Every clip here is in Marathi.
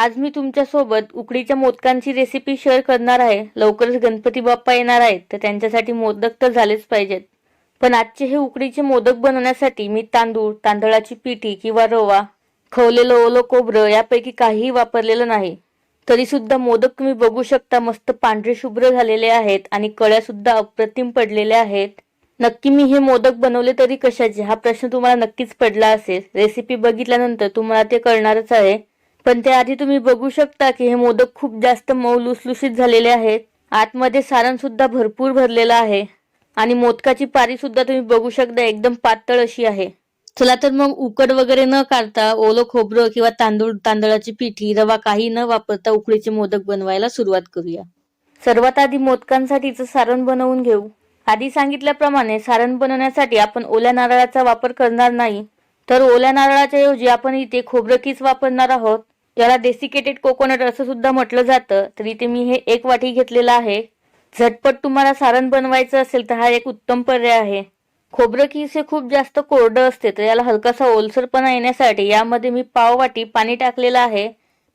आज मी तुमच्यासोबत उकडीच्या मोदकांची रेसिपी शेअर करणार आहे. लवकरच गणपती बाप्पा येणार आहेत तर त्यांच्यासाठी मोदक तर झालेच पाहिजेत. पण आजचे हे उकडीचे मोदक बनवण्यासाठी मी तांदूळ तांदळाची पिठी किंवा रवा खवलेलं ओलं कोबरं यापैकी काहीही वापरलेलं नाही. तरी सुद्धा मोदक तुम्ही बघू शकता मस्त पांढरे शुभ्र झालेले आहेत आणि कळ्या सुद्धा अप्रतिम पडलेल्या आहेत. नक्की मी हे मोदक बनवले तरी कशाचे? हा प्रश्न तुम्हाला नक्कीच पडला असेल. रेसिपी बघितल्यानंतर तुम्हाला ते कळणारच आहे. पण त्याआधी तुम्ही बघू शकता की हे मोदक खूप जास्त मऊ लुसलुशीत झालेले आहेत. आतमध्ये सारण सुद्धा भरपूर भरलेलं आहे. आणि मोदकाची पारी सुद्धा तुम्ही बघू शकता एकदम पातळ अशी आहे. चला तर मग उकड वगैरे न काढता ओलं खोबरं किंवा तांदूळ तांदळाची पिठी रवा काही न वापरता उकडीचे मोदक बनवायला सुरुवात करूया. सर्वात आधी मोदकांसाठीचं सारण बनवून घेऊ. आधी सांगितल्याप्रमाणे सारण बनवण्यासाठी आपण ओल्या नारळाचा वापर करणार नाही. तर ओल्या नारळाच्या ऐवजी आपण इथे खोबरं किस वापरणार आहोत? याला डेसिकेटेड कोकोनट असं सुद्धा म्हटलं जातं. तर इथे मी हे एक वाटी घेतलेलं आहे. झटपट तुम्हाला सारण बनवायचं असेल तर हा एक उत्तम पर्याय आहे. खोबरं किस हे खूप जास्त कोरडं असते तर याला हलकासा ओलसरपणा येण्यासाठी यामध्ये मी पाव वाटी पाणी टाकलेलं आहे.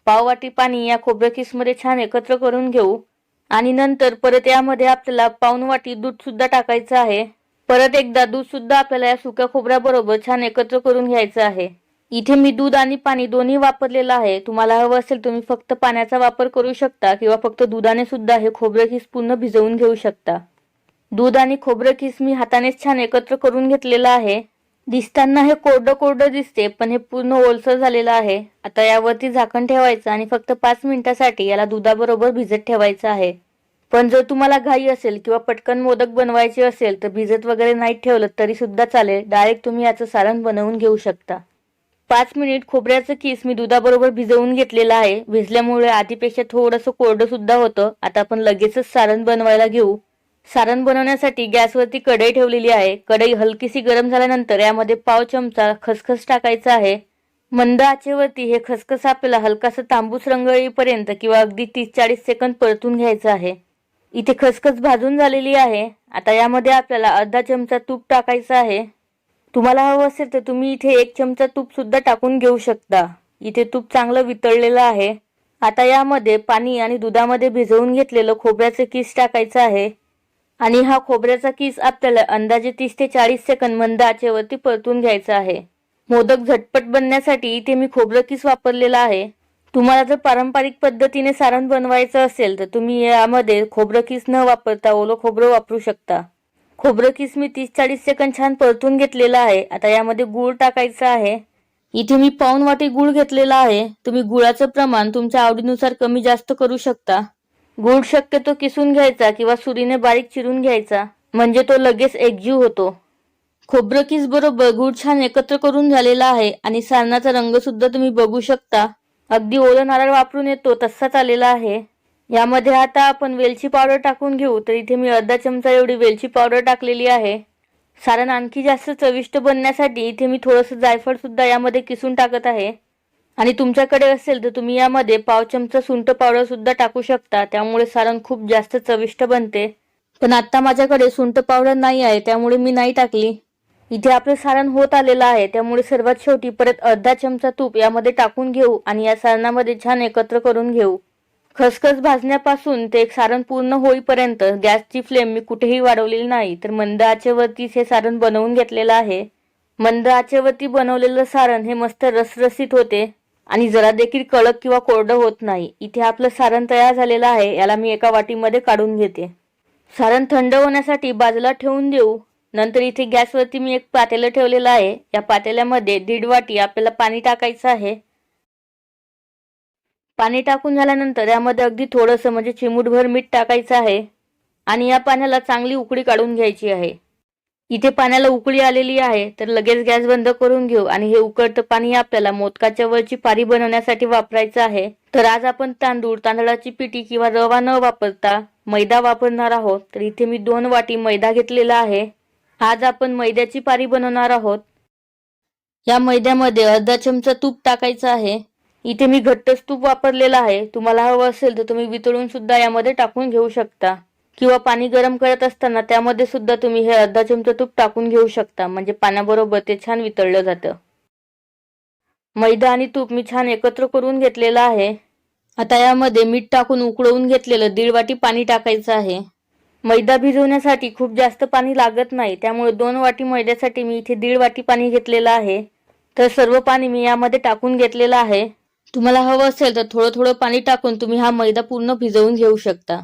पाव वाटी पाणी या खोबरं किसमध्ये छान एकत्र करून घेऊ. आणि नंतर परत यामध्ये आपल्याला पाऊन वाटी दूध सुद्धा टाकायचं आहे. परत एकदा दूध सुद्धा आपल्याला या सुक्या खोबऱ्याबरोबर छान एकत्र करून घ्यायचं आहे. इथे मी दूध आणि पाणी दोन्ही वापरलेलं आहे. तुम्हाला हवं असेल तुम्ही फक्त पाण्याचा वापर करू शकता किंवा फक्त दुधाने सुद्धा हे खोबरं किस पूर्ण भिजवून घेऊ शकता. दूध आणि खोबरं किस मी हातानेच छान एकत्र करून घेतलेलं आहे. दिसताना हे कोरडं कोरडं दिसते पण हे पूर्ण ओलसर झालेलं आहे. आता यावरती झाकण ठेवायचं आणि फक्त पाच मिनिटासाठी याला दुधाबरोबर भिजत ठेवायचं आहे. पण जर तुम्हाला घाई असेल किंवा पटकन मोदक बनवायचे असेल तर भिजत वगैरे नाही ठेवलं तरी सुद्धा चालेल. डायरेक्ट तुम्ही याचं सारण बनवून घेऊ शकता. पाच मिनिट खोबऱ्याचं किस मी दुधाबरोबर भिजवून घेतलेलं आहे. भिजल्यामुळे आधीपेक्षा थोडंसं कोरडं सुद्धा होतं. आता आपण लगेचच सारण बनवायला घेऊ. सारण बनवण्यासाठी गॅसवरती कढई ठेवलेली आहे. कढई हलकीशी गरम झाल्यानंतर यामध्ये पाव चमचा खसखस टाकायचा आहे. मंद आचेवरती हे खसखस आपल्याला हलकासा तांबूस रंग येईपर्यंत किंवा अगदी तीस चाळीस सेकंद परतून घ्यायचं आहे. इथे खसखस भाजून झालेली आहे. आता यामध्ये आपल्याला अर्धा चमचा तूप टाकायचं आहे. तुम्हाला हवं असेल तर तुम्ही इथे एक चमचा तूप सुद्धा टाकून घेऊ शकता. इथे तूप चांगलं वितळलेलं आहे. आता यामध्ये पाणी आणि दुधामध्ये भिजवून घेतलेलं खोबऱ्याचं किस टाकायचं आहे. आणि हा खोबऱ्याचा किस आपल्याला अंदाजे तीस ते चाळीस सेकंद मंद आचेवरती परतून घ्यायचा आहे. मोदक झटपट बनण्यासाठी इथे मी खोबरं किस वापरलेला आहे. तुम्हाला जर पारंपरिक पद्धतीने सारण बनवायचं असेल तर तुम्ही यामध्ये खोबरं किस न वापरता ओलं खोबरं वापरू शकता. खोबरं किसमी तीस चाळीस सेकंद छान परतून घेतलेलं आहे. आता यामध्ये गूळ टाकायचा आहे. इथे मी पाऊन वाटी गूळ घेतलेला आहे. तुम्ही गुळाचं प्रमाण तुमच्या आवडीनुसार कमी जास्त करू शकता. गूळ शक्यतो किसून घ्यायचा किंवा सुरीने बारीक चिरून घ्यायचा. म्हणजे तो लगेच एकजीव होतो. खोबरं किस बरोबर गूळ छान एकत्र करून झालेला आहे आणि सारणाचा रंग सुद्धा तुम्ही बघू शकता. अगदी ओलं नारळ वापरून येतो तसाच आलेला आहे. यामध्ये आता आपण वेलची पावडर टाकून घेऊ तर इथे मी अर्धा चमचा एवढी वेलची पावडर टाकलेली आहे. सारण आणखी जास्त चविष्ट बनण्यासाठी इथे मी थोडंसं जायफळ सुद्धा यामध्ये किसून टाकत आहे. आणि तुमच्याकडे असेल तर तुम्ही यामध्ये पाव चमचा सुंठ पावडर सुद्धा टाकू शकता त्यामुळे सारण खूप जास्त चविष्ट बनते. पण आता माझ्याकडे सुंठ पावडर नाही आहे त्यामुळे मी नाही टाकली. इथे आपलं सारण होत आलेलं आहे त्यामुळे सर्वात शेवटी परत अर्धा चमचा तूप यामध्ये टाकून घेऊ आणि या सारणामध्ये छान एकत्र करून घेऊ. खसखस भाजण्यापासून ते सारण पूर्ण होईपर्यंत गॅसची फ्लेम मी कुठेही वाढवलेली नाही. तर मंद आचेवरतीच हे सारण बनवून घेतलेलं आहे. मंद आचेवरती बनवलेलं सारण हे मस्त रसरसीत होते आणि जरा देखील कडक किंवा कोरडं होत नाही. इथे आपलं सारण तयार झालेलं आहे याला मी एका वाटीमध्ये काढून घेते. सारण थंड होण्यासाठी बाजूला ठेवून देऊ. नंतर इथे गॅसवरती मी एक पातेलं ठेवलेलं आहे. या पातेल्यामध्ये दीड वाटी आपल्याला पाणी टाकायचं आहे. पाणी टाकून झाल्यानंतर यामध्ये अगदी थोडंसं म्हणजे चिमूटभर मीठ टाकायचं आहे आणि या पाण्याला चांगली उकळी काढून घ्यायची आहे. इथे पाण्याला उकळी आलेली आहे तर लगेच गॅस बंद करून घेऊ आणि हे उकळतं पाणी आपल्याला मोदकाच्या वरची पारी बनवण्यासाठी वापरायचं आहे. तर आज आपण तांदूळ तांदळाची पिठी किंवा रवा न वापरता मैदा वापरणार आहोत. तर इथे मी दोन वाटी मैदा घेतलेला आहे. आज आपण मैद्याची पारी बनवणार आहोत. या मैद्यामध्ये अर्धा चमचा तूप टाकायचं आहे. इथे मी घट्टच तूप वापरलेला आहे. तुम्हाला हवं असेल तर तुम्ही वितळून सुद्धा यामध्ये टाकून घेऊ शकता. किंवा पाणी गरम करत असताना त्यामध्ये सुद्धा तुम्ही हे अर्धा चमचा तूप टाकून घेऊ शकता. म्हणजे पाण्याबरोबर ते छान वितळलं जातं. मैदा आणि तूप मी छान एकत्र करून घेतलेलं आहे. आता यामध्ये मीठ टाकून उकळवून घेतलेलं दीड वाटी पाणी टाकायचं आहे. मैदा भिजवण्यासाठी खूप जास्त पाणी लागत नाही. त्यामुळे दोन वाटी मैद्यासाठी मी इथे दीड वाटी पाणी घेतलेलं आहे. तर सर्व पाणी मी यामध्ये टाकून घेतलेलं आहे. तुम्हाला हवं असेल तर थोडं थोडं पाणी टाकून तुम्ही हा मैदा पूर्ण भिजवून घेऊ शकता.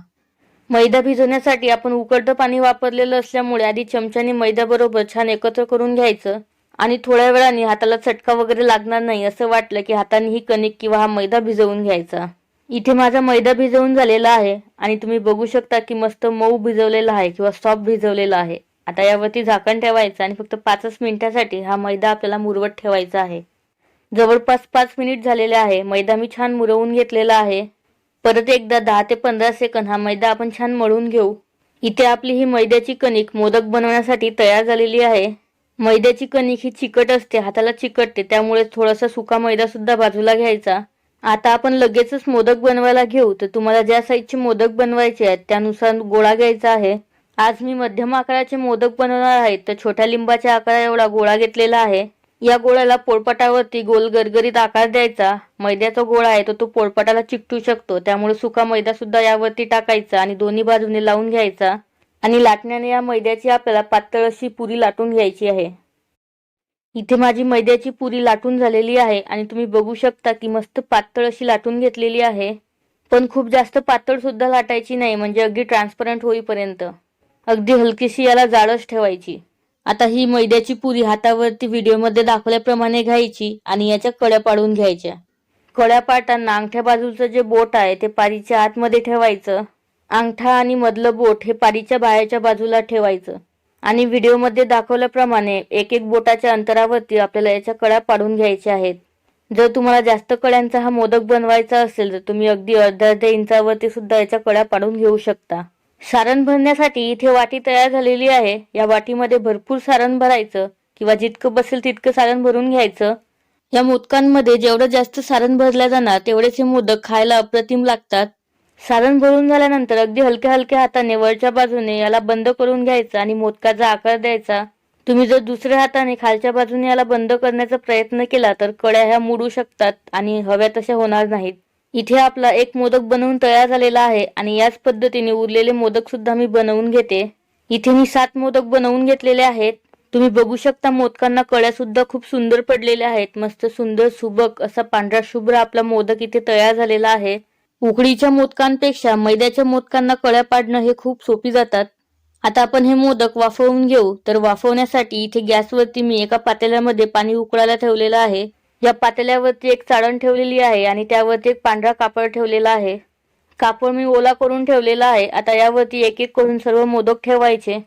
मैदा भिजवण्यासाठी आपण उकडतं पाणी वापरलेलं असल्यामुळे आधी चमच्याने मैद्याबरोबर छान एकत्र करून घ्यायचं. आणि थोड्या वेळाने हाताला चटका वगैरे लागणार नाही असं वाटलं की हाताने ही कणिक किंवा हा मैदा भिजवून घ्यायचा. इथे माझा मैदा भिजवून झालेला आहे आणि तुम्ही बघू शकता की मस्त मऊ भिजवलेला आहे किंवा सॉफ्ट भिजवलेला आहे. आता यावरती झाकण ठेवायचं आणि फक्त पाचच मिनिटासाठी हा मैदा आपल्याला मुरवत ठेवायचा आहे. जवळपास पाच मिनिट झालेले आहे. मैदा मी छान मुरवून घेतलेला आहे. परत एकदा दहा ते पंधरा सेकंद हा मैदा आपण छान मळून घेऊ. इथे आपली ही मैद्याची कणिक मोदक बनवण्यासाठी तयार झालेली आहे. मैद्याची कणिक ही चिकट असते हाताला चिकटते त्यामुळे थोडासा सुका मैदा सुद्धा बाजूला घ्यायचा. आता आपण लगेचच मोदक बनवायला घेऊ. तर तुम्हाला ज्या साईजचे मोदक बनवायचे आहेत त्यानुसार गोळा घ्यायचा आहे. आज मी मध्यम आकाराचे मोदक बनवणार आहे. तर छोट्या लिंबाच्या आकारा एवढा गोळा घेतलेला आहे. या गोळ्याला पोळपाटावरती गोल गरगरीत आकार द्यायचा. मैद्याचा गोळा आहे तो तो पोळपाटाला चिकटू शकतो. त्यामुळे सुका मैदा सुद्धा यावरती टाकायचा आणि दोन्ही बाजूने लावून घ्यायचा. आणि लाटण्याने या मैद्याची आपल्याला पातळ अशी पुरी लाटून घ्यायची आहे. इथे माझी मैद्याची पुरी लाटून झालेली आहे आणि तुम्ही बघू शकता की मस्त पातळ अशी लाटून घेतलेली आहे. पण खूप जास्त पातळ सुद्धा लाटायची नाही म्हणजे अगदी ट्रान्सपरंट होईपर्यंत. अगदी हलकीशी याला जाडच ठेवायची. आता ही मैद्याची पुरी हातावरती व्हिडिओमध्ये दाखवल्याप्रमाणे घ्यायची आणि याच्या कड्या पाडून घ्यायच्या. कड्या पाडताना अंगठ्या बाजूचं जे बोट आहे ते पारीच्या आतमध्ये ठेवायचं. अंगठा आणि मधलं बोट हे पारीच्या बाहेरच्या बाजूला ठेवायचं. आणि व्हिडिओमध्ये दाखवल्याप्रमाणे एक एक बोटाच्या अंतरावरती आपल्याला याच्या कड्या पाडून घ्यायच्या आहेत. जर तुम्हाला जास्त कड्यांचा हा मोदक बनवायचा असेल तर तुम्ही अगदी अर्ध्या अर्ध्या इंचावरती सुद्धा याच्या कड्या पाडून घेऊ शकता. सारण भरण्यासाठी इथे वाटी तयार झालेली आहे. या वाटीमध्ये भरपूर सारण भरायचं किंवा जितकं बसेल तितकं सारण भरून घ्यायचं. या मोदकांमध्ये जेवढं जास्त सारण भरल्या जाणार तेवढेच हे मोदक खायला अप्रतिम लागतात. सारण भरून झाल्यानंतर अगदी हलक्या हलक्या हाताने वरच्या बाजूने याला बंद करून घ्यायचा आणि मोदकाचा आकार द्यायचा. तुम्ही जर दुसऱ्या हाताने खालच्या बाजूने याला बंद करण्याचा प्रयत्न केला तर कड्या ह्या मुडू शकतात आणि हव्या तशा होणार नाहीत. इथे आपला एक मोदक बनवून तयार झालेला आहे आणि याच पद्धतीने उरलेले मोदक सुद्धा मी बनवून घेते. इथे मी सात मोदक बनवून घेतलेले आहेत. तुम्ही बघू शकता मोदकांना कळ्या सुद्धा खूप सुंदर पडलेल्या आहेत. मस्त सुंदर सुबक असा पांढरा शुभ्र आपला मोदक इथे तयार झालेला आहे. उकडीच्या मोदकांपेक्षा मैद्याच्या मोदकांना कळ्या पाडणं हे खूप सोपी जातात. आता आपण हे मोदक वाफवून घेऊ. तर वाफवण्यासाठी इथे गॅसवरती मी एका पातेल्यामध्ये पाणी उकळायला ठेवलेलं आहे. या पातेल्यावरती एक चाळण ठेवलेली आहे आणि त्यावरती एक पांढरा कापड ठेवलेला आहे. कापड मी ओला करून ठेवलेला आहे. आता यावरती एक एक करून सर्व मोदक ठेवायचे.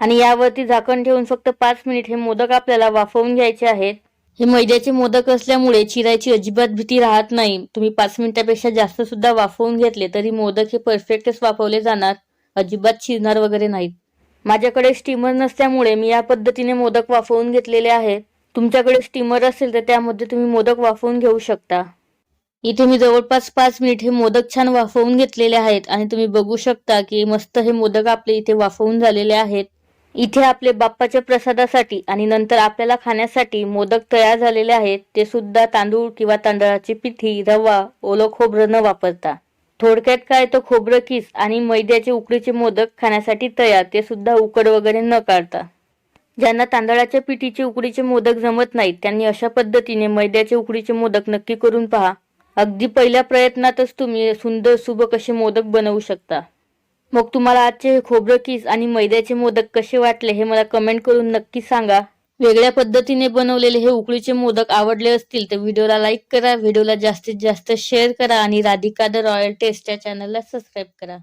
आणि यावरती झाकण ठेवून फक्त पाच मिनिट हे मोदक आपल्याला वाफवून घ्यायचे आहेत. हे मैद्याचे मोदक असल्यामुळे चिरायची अजिबात भीती राहत नाही. तुम्ही पाच मिनिटापेक्षा जास्त सुद्धा वाफवून घेतले तरी मोदक हे परफेक्टच वाफवले जाणार. अजिबात चिरणार वगैरे नाहीत. माझ्याकडे स्टीमर नसल्यामुळे मी या पद्धतीने मोदक वाफवून घेतलेले आहेत. तुमच्याकडे स्टीमर असेल तर त्यामध्ये तुम्ही मोदक वाफवून घेऊ शकता. इथे मी जवळपास पाच मिनिट हे मोदक छान वाफवून घेतलेले आहेत आणि तुम्ही बघू शकता की मस्त हे मोदक आपले इथे वाफवून झालेले आहेत. इथे आपले बाप्पाच्या प्रसादासाठी आणि नंतर आपल्याला खाण्यासाठी मोदक तयार झालेले आहेत. ते सुद्धा तांदूळ किंवा तांदळाची पिठी रवा ओलं खोबरं न वापरता. थोडक्यात काय तर खोबरं किस आणि मैद्याचे उकडीचे मोदक खाण्यासाठी तयार. ते सुद्धा उकड वगैरे न काढता. ज्यांना तांदळाच्या पिठीचे उकडीचे मोदक जमत नाहीत त्यांनी अशा पद्धतीने मैद्याचे उकडीचे मोदक नक्की करून पहा. अगदी पहिल्या प्रयत्नातच तुम्ही सुंदर सुबक असे मोदक बनवू शकता. मग तुम्हाला आजचे खोबरं किस आणि मैद्याचे मोदक कसे वाटले हे मला कमेंट करून नक्की सांगा. वेगळ्या पद्धतीने बनवलेले हे उकडीचे मोदक आवडले असतील तर व्हिडिओला लाईक करा व्हिडिओला जास्तीत जास्त शेअर करा आणि राधिका द रॉयल टेस्ट या चॅनलला सबस्क्राईब करा.